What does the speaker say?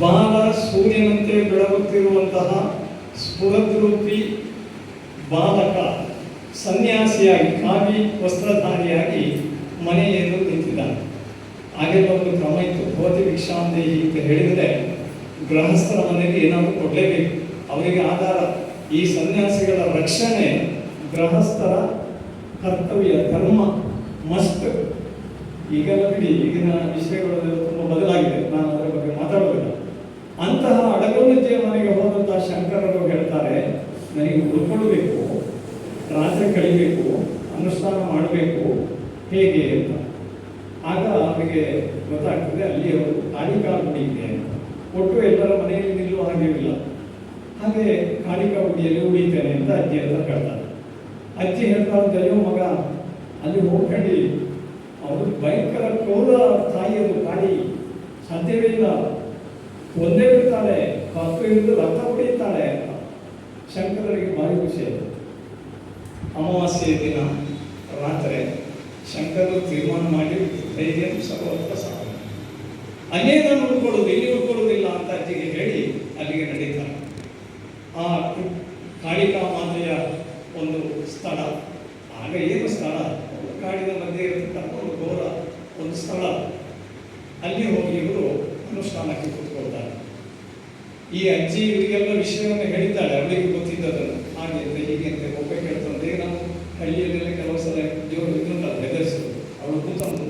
ಬಾಲ ಸೂರ್ಯನಂತೆ ಬೆಳಗುತ್ತಿರುವಂತಹ ಸ್ಫುರದ್ರೂಪಿ ಬಾಲಕ ಸನ್ಯಾಸಿಯಾಗಿ ಕಾವಿ ವಸ್ತ್ರಧಾರಿಯಾಗಿ ಮನೆಯನ್ನು ನಿಂತಿದ್ದಾನೆ. ಹಾಗೆಲ್ಲ ಒಂದು ಕ್ರಮ ಇತ್ತು. ಭೋತಿ ಭಿಕ್ಷಾಂದೇಹಿ ಅಂತ ಹೇಳಿದರೆ ಗೃಹಸ್ಥರ ಮನೆಗೆ ಏನಾದರೂ ಕೊಡಲೇಬೇಕು. ಅವರಿಗೆ ಆಧಾರ. ಈ ಸನ್ಯಾಸಿಗಳ ರಕ್ಷಣೆ ಗೃಹಸ್ಥರ ಕರ್ತವ್ಯ, ಧರ್ಮ ಮಸ್ಟ್ ಈಗೆಲ್ಲ ಬಿಡಿ, ಈಗಿನ ವಿಷಯಗಳು ತುಂಬ ಬದಲಾಗಿದೆ ನಾನು ಅದರ ಬಗ್ಗೆ ಮಾತಾಡೋದಿಲ್ಲ ಅಂತಹ ಅಡಗೋಲಜ್ಜೆಯ ಮನೆಗೆ ಹೋದಂತಹ ಶಂಕರರು ಹೇಳ್ತಾರೆ ನನಗೆ ಉಳ್ಕೊಳ್ಬೇಕು ರಾತ್ರಿ ಕಳಿಬೇಕು, ಅನುಷ್ಠಾನ ಮಾಡಬೇಕು, ಹೇಗೆ ಅಂತ. ಆಗ ಅವರಿಗೆ ಗೊತ್ತಾಗ್ತದೆ, ಅಲ್ಲಿ ಅವರು ಕಾಳಿಕಾ ಗುಡಿ ಇದೆ ಅಂತ. ಒಟ್ಟು ಎಲ್ಲರ ಮನೆಯಲ್ಲಿ ನಿಲ್ಲುವ ಹಾಗೇವಿಲ್ಲ ಹಾಗೆ ಕಾಳಿಕಾ ಗುಡಿಯಲ್ಲಿ ಉಳಿತೇನೆ ಅಂತ ಅಜ್ಜಿ ಎಲ್ಲ ಕೇಳ್ತಾರೆ ಅಜ್ಜಿ ಹೇಳ್ತಾರೆ ಅಯ್ಯೋ ಮಗ, ಅಲ್ಲಿ ಹೋಗ್ಕೊಂಡು ಅವರು ಭಯಂಕರ ಕ್ರೋಧ ತಾಯಿಯದು ಕಾಡಿ ಸಾಧ್ಯವೇ ಇಲ್ಲ. ಒಂದೇ ಬಿಡ್ತಾಳೆ ಶಂಕರರಿಗೆ ಭಾರಿ ಖುಷಿ ಆಯಿತು. ಅಮಾವಾಸ್ಯೆಯ ದಿನ, ರಾತ್ರಿ ಶಂಕರರು ತೀರ್ಮಾನ ಮಾಡಿ ಧೈರ್ಯ ಸರ್ವತ್ರ ಸಾಧನ. ಅನೇಕ ಉಳ್ಕೊಳ್ಳೋದು ಇಲ್ಲಿ ಉಳ್ಕೊಳ್ಳೋದಿಲ್ಲ ಅಂತ ಅಜ್ಜಿಗೆ ಹೇಳಿ ಅಲ್ಲಿಗೆ ನಡೀತಾರೆ. ಆ ಕಾಳಿಕಾ ಮಾತೆಯ ಒಂದು ಸ್ಥಳ. ಆಗ ಏನು ಸ್ಥಳ? ಕಾಡಿನ ಮಧ್ಯೆ ಇರತಕ್ಕಂಥ ಒಂದು ಘೋರ ಒಂದು ಸ್ಥಳ. ಅಲ್ಲಿ ಹೋಗಿ ಇವರು ಅನುಷ್ಠಾನಕ್ಕೆ ಕೂತ್ಕೊಳ್ತಾರೆ. ಈ ಅಜ್ಜಿ ಇವರಿಗೆಲ್ಲ ವಿಷಯವನ್ನು ಹೇಳಿದ್ದಾಳೆ. ಅವಳಿಗೆ ಗೊತ್ತಿದ್ದದನ್ನು. ಹಾಗೆ ಅಂತ ಹೀಗೆ ಅಂತ ಒಬ್ಬ ಕೇಳ್ತಂದ್ರೆ ನಾವು ಹಳ್ಳಿಯಲ್ಲೆಲ್ಲ ಕೆಲವು ಸಲ ದೇವರು ಇದನ್ನ ಬೆದರಿಸೋದು ಅವಳು ಕೂತಂದು